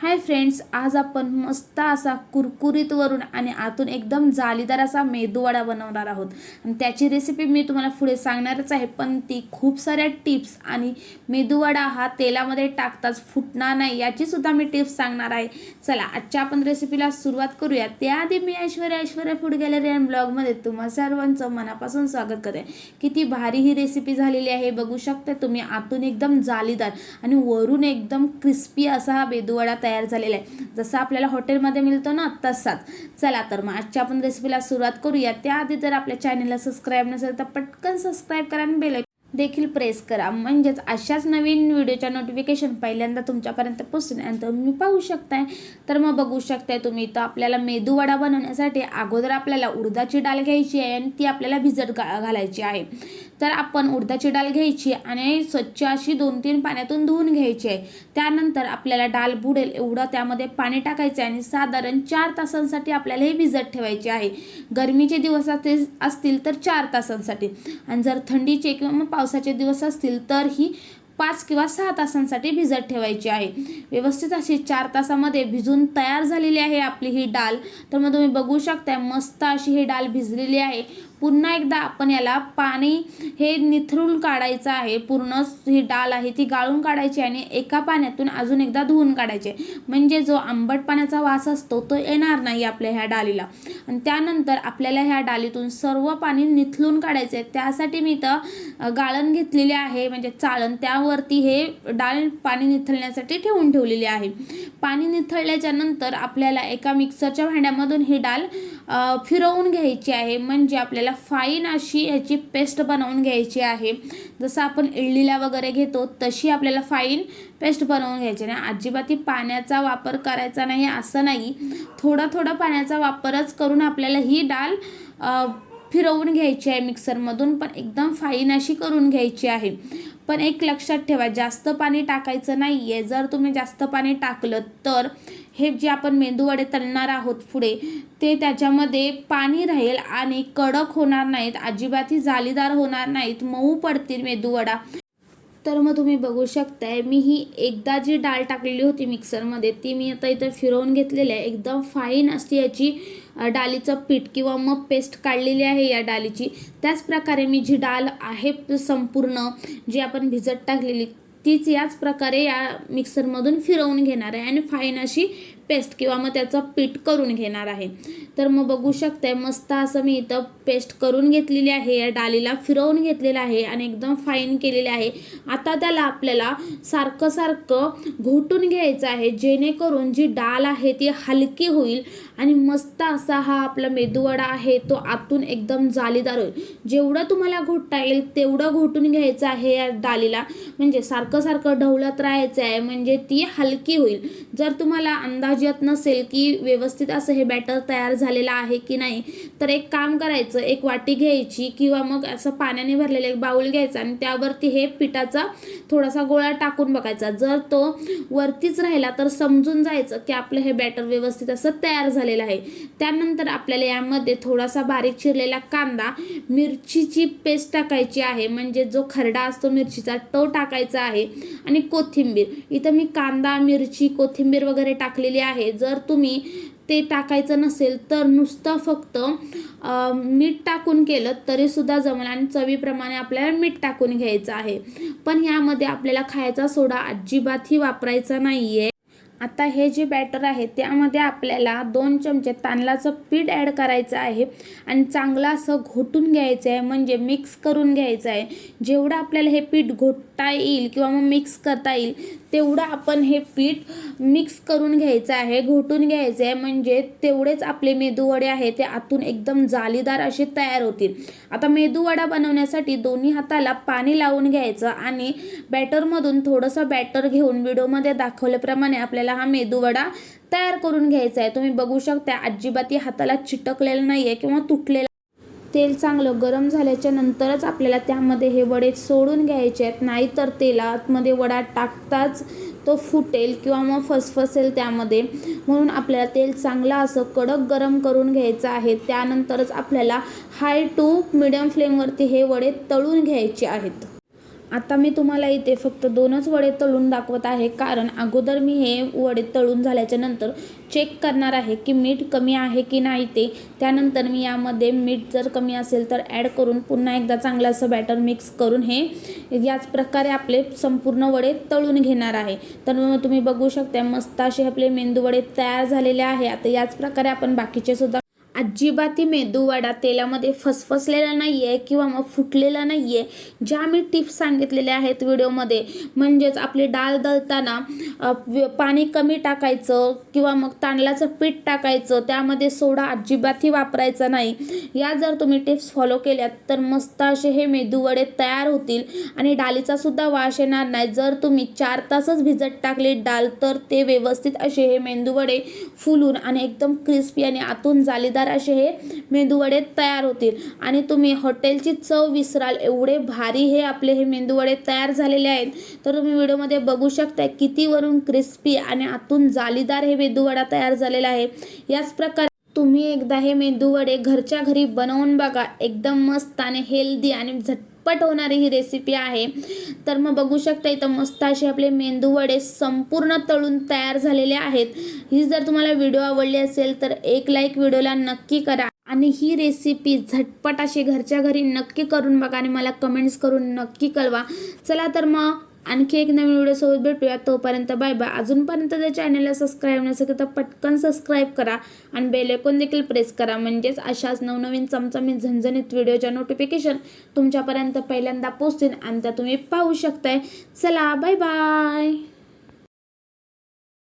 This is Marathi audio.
हाय फ्रेंड्स आज आपण मस्त असा कुरकुरीत वरून आणि आतून एकदम जालीदार असा मेदूवडा बनवणार आहोत. आणि त्याची रेसिपी मी तुम्हाला पुढे सांगणारच आहे पण ती खूप साऱ्या टिप्स आणि मेदूवडा हा तेलामध्ये टाकताच फुटणार नाही याचीसुद्धा मी टिप्स सांगणार आहे. चला आजच्या आपण रेसिपीला सुरुवात करूया. त्याआधी मी Aishwarya Aishwarya food gallery and ब्लॉगमध्ये तुम्हा सर्वांचं मनापासून स्वागत करते. किती भारी ही रेसिपी झालेली आहे बघू शकता तुम्ही आतून एकदम जालीदार आणि वरून एकदम क्रिस्पी असा हा मेदूवडा तयार तयार झालेला आहे. जसं आपल्याला हॉटेलमध्ये मिळतो ना तसाच. चला तर मग आजच्या आपण रेसिपीला सुरुवात करूया. त्याआधी जर आपल्या चॅनलला सबस्क्राईब नसेल तर पटकन सबस्क्राईब करा आणि बेल देखील प्रेस करा. म्हणजेच अशाच नवीन व्हिडिओच्या नोटिफिकेशन पहिल्यांदा तुमच्यापर्यंत पोचून आणि तुम्ही पाहू शकताय. तर मग बघू शकताय तुम्ही तर आपल्याला मेदूवडा बनवण्यासाठी अगोदर आपल्याला उडदाची डाळ घ्यायची आहे आणि ती आपल्याला भिजत घा घालायची आहे. तर आपण उडदाची डाळ घ्यायची आणि स्वच्छ अशी दोन तीन पाण्यातून धुवून घ्यायची आहे. त्यानंतर आपल्याला डाळ बुडेल एवढं त्यामध्ये पाणी टाकायचं आहे आणि साधारण चार तासांसाठी आपल्याला हे भिजत ठेवायचे आहे. गरमीचे दिवस असतील असतील तर चार तासांसाठी. आणि जर थंडीचे किंवा मग पावसाचे दिवस असतील तर ही पाच किंवा सहा तासांसाठी भिजत ठेवायची आहे. व्यवस्थित अशी चार तासामध्ये भिजून तयार झालेली आहे आपली ही डाळ तर मग तुम्ही बघू शकता मस्त अशी ही डाळ भिजलेली आहे. पुन्हा एकदा आपण याला पाणी हे निथरून काढायचं आहे. पूर्ण ही डाळ आहे ती गाळून काढायची आणि एका पाण्यातून अजून एकदा धुवून काढायचे. म्हणजे जो आंबट पाण्याचा वास असतो तो येणार नाही आपल्या ह्या डाळीला आणि त्यानंतर आपल्याला ह्या डालीतून सर्व पाणी निथलून काढायचे आहे. त्यासाठी मी इथं गाळण घेतलेली आहे. म्हणजे चाळण त्यावरती हे डाळ पाणी निथळण्यासाठी ठेवून ठेवलेली आहे. पाणी निथळल्याच्या नंतर आपल्याला एका मिक्सरच्या भांड्यामधून ही डाळ फिरवून घ्यायची आहे. म्हणजे आपल्याला फाईन अशी ह्याची पेस्ट बनवून घ्यायची आहे. जसं आपण इडलीला वगैरे घेतो तशी आपल्याला फाईन पेस्ट बनवून घ्यायची आणि अजिबात पाण्याचा वापर करायचा नाही असं नाही. थोडा थोडा पाण्याचा वापरच करून आपल्याला ही डाळ फिरवून घ्यायची आहे मिक्सरमधून. पण एकदम फाईन अशी करून घ्यायची आहे. पण एक लक्षात ठेवा जास्त पाणी टाकायचं नाही आहे जर तुम्ही जास्त पाणी टाकलं तर हे जे आपण मेंदूवडे तळणार आहोत पुढे ते त्याच्यामध्ये पाणी राहील आणि कडक होणार नाहीत अजिबातही जालीदार होणार नाहीत मऊ पडतील मेंदूवडा. तर मग तुम्ही बघू शकताय मी ही एकदा जी डाळ टाकलेली होती मिक्सरमध्ये ती मी आता इथं फिरवून घेतलेली आहे. एकदम फाईन असते याची डाळीचं पीठ किंवा मग पेस्ट काढलेली आहे या डाळीची. त्याचप्रकारे मी जी डाळ आहे संपूर्ण जी आपण भिजत टाकलेली तीच याच प्रकारे या मिक्सरमधून फिरवून घेणार आहे आणि फाईन अशी पेस्ट किंवा मग त्याचं पीठ करून घेणार आहे. तर मग बघू शकताय मस्त असं मी इथं पेस्ट करून घेतलेली आहे. या डाळीला फिरवून घेतलेलं आहे आणि एकदम फाईन केलेले आहे. आता त्याला आपल्याला सारखं सारखं घोटून घ्यायचं आहे जेणेकरून जी डाळ आहे ती हलकी होईल आणि मस्त असा हा आपला मेदूवडा आहे तो आतून एकदम जालीदार होईल. जेवढं तुम्हाला घोटता येईल तेवढं घोटून घ्यायचं आहे या डाळीला. म्हणजे सारखं सारखं ढवळत राहायचं आहे म्हणजे ती हलकी होईल. जर तुम्हाला अंदाज येत नसेल की व्यवस्थित असं हे बॅटर तयार झालेलं आहे की नाही तर एक काम करायचं एक वाटी घ्यायची किंवा मग असं पाण्याने भरलेलं एक बाऊल घ्यायचा आणि त्यावरती हे पिठाचा थोडासा गोळा टाकून बघायचा. जर तो वरतीच राहिला तर समजून जायचं की आपलं हे बॅटर व्यवस्थित असं तयार झालेलं आहे. त्यानंतर आपल्याला यामध्ये थोडासा बारीक चिरलेला कांदा मिरचीची पेस्ट टाकायची आहे. म्हणजे जो खरडा असतो मिरचीचा तो टाकायचा आहे. आणि कोथिंबीर. इथं मी कांदा मिरची कोथिंबीर वगैरे टाकलेली आहे. जर तुम्ही ते टाकायचं नसेल तर नुसतं फक्त मीठ टाकून केलं तरीसुद्धा जमेल आणि चवीप्रमाणे आपल्याला मीठ टाकून घ्यायचं आहे. पण यामध्ये आपल्याला खायचा सोडा अजिबातही वापरायचा नाही आहे आता हे जे बॅटर आहे त्यामध्ये आपल्याला दोन चमचे तांदळाचं पीठ ॲड करायचं आहे आणि चांगलं असं घोटून घ्यायचं आहे म्हणजे मिक्स करून घ्यायचं आहे. जेवढं आपल्याला हे पीठ घोटता येईल किंवा मग मिक्स करता येईल तेवढं आपण हे पीठ मिक्स करून घ्यायचं आहे घोटून घ्यायचं आहे. म्हणजे तेवढेच आपले मेदूवडे आहे ते आतून एकदम जालीदार असे तयार होतील. आता मेदूवडा बनवण्यासाठी दोन्ही हाताला पाणी लावून घ्यायचं आणि बॅटरमधून थोडंसं बॅटर घेऊन व्हिडिओमध्ये दाखवल्याप्रमाणे आपल्याला हा मेदूवडा तयार करून घ्यायचा आहे. तुम्ही बघू शकता अजिबात हाताला चिटकलेलं नाही आहे किंवा तुटलेलं तेल चांगलं गरम झाल्याच्या नंतरच आपल्याला त्यामध्ये हे वडे सोडून घ्यायचे आहेत. नाहीतर तेलामध्ये वडा टाकताच तो फुटेल किंवा मग फसफसेल त्यामध्ये. म्हणून आपल्याला तेल चांगलं असं कडक गरम करून घ्यायचं आहे. त्यानंतरच आपल्याला हाय टू मिडियम फ्लेमवरती हे वडे तळून घ्यायचे आहेत. आता मी तुम्हाला इथे फक्त दोनच वडे तळून दाखवत आहे. कारण अगोदर मी हे वडे तळून झाल्याच्यानंतर चेक करणार आहे की मीठ कमी आहे की नाही ते. त्यानंतर मी यामध्ये मीठ जर कमी असेल तर ॲड करून पुन्हा एकदा चांगलं असं बॅटर मिक्स करून हे याच प्रकारे आपले संपूर्ण वडे तळून घेणार आहे. तर मग तुम्ही बघू शकता मस्त असे आपले मेंदू वडे तयार झालेले आहे. आता याच प्रकारे आपण बाकीचे सुद्धा अजिबात मेदू वडा तेलामध्ये फसफसलेला नाही आहे किंवा मग फुटलेला नाही आहे ज्या मी टिप्स सांगितलेल्या आहेत व्हिडिओमध्ये म्हणजेच आपली डाळ दळताना व्य- पाणी कमी टाकायचं किंवा मग तांदळाचं पीठ टाकायचं त्यामध्ये सोडा अजिबातही वापरायचा नाही. या जर तुम्ही टिप्स फॉलो केल्यात तर मस्त असे हे मेदूवडे तयार होतील आणि डाळीचा सुद्धा वास येणार नाही. जर तुम्ही चार तासच भिजत टाकले डाल तर ते व्यवस्थित असे हे मेंदूवडे फुलून आणि एकदम क्रिस्पी आणि आतून जालीदार असे हे मेंदूवडे तयार होतील. आणि तुम्ही हॉटेलची चव विसराल एवढे भारी हे आपले हे मेंदूवडे तयार झालेले आहेत. तर तुम्ही व्हिडिओमध्ये बघू शकता किती वरून क्रिस्पी आणि आतून जालीदार हे मेंदूवडा तयार झालेला आहे. याच प्रकारे तुम्ही एकदा हे मेंदूवडे घरच्या घरी बनवून बघा. एकदम मस्त आणि हेल्दी आणि झटपट होणारी ही रेसिपी आहे. तर मग बघू शकता इथं मस्त असे आपले मेंदू वडे संपूर्ण तळून तयार झालेले आहेत. ही जर तुम्हाला व्हिडिओ आवडली असेल तर एक लाईक व्हिडिओला नक्की करा. आणि ही रेसिपी झटपट अशी घरच्या घरी नक्की करून बघा आणि मला कमेंट्स करून नक्की कळवा. चला तर मग आणखी एक नवीन व्हिडिओसोबत भेटूया. तोपर्यंत बाय बाय अजूनपर्यंत जर चॅनलला सबस्क्राईब नसेल तर पटकन सबस्क्राईब करा आणि बेलेकॉन देखील प्रेस करा. म्हणजेच अशाच नवनवीन चमचमीत झणझणीत व्हिडिओच्या नोटिफिकेशन तुमच्यापर्यंत पहिल्यांदा पोचतील आणि त्या तुम्ही पाहू शकताय. चला बाय बाय